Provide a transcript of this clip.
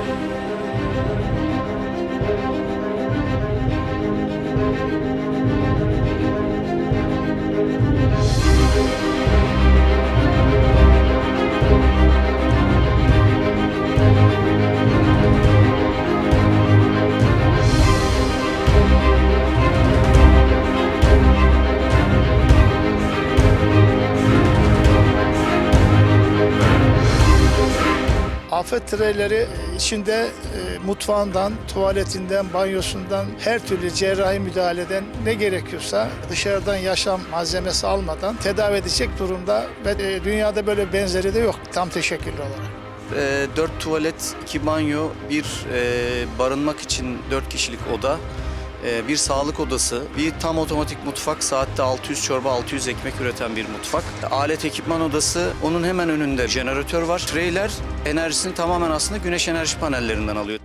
thank you Afet treyleri içinde e, mutfağından, tuvaletinden, banyosundan her türlü cerrahi müdahaleden ne gerekiyorsa dışarıdan yaşam malzemesi almadan tedavi edecek durumda ve e, dünyada böyle benzeri de yok tam teşekküllü olarak. E, 4 tuvalet, 2 banyo, bir e, barınmak için 4 kişilik oda, e, bir sağlık odası, bir tam otomatik mutfak, saatte 600 çorba, 600 ekmek üreten bir mutfak. Alet ekipman odası, onun hemen önünde jeneratör var. Treyler enerjisini tamamen aslında güneş enerji panellerinden alıyor.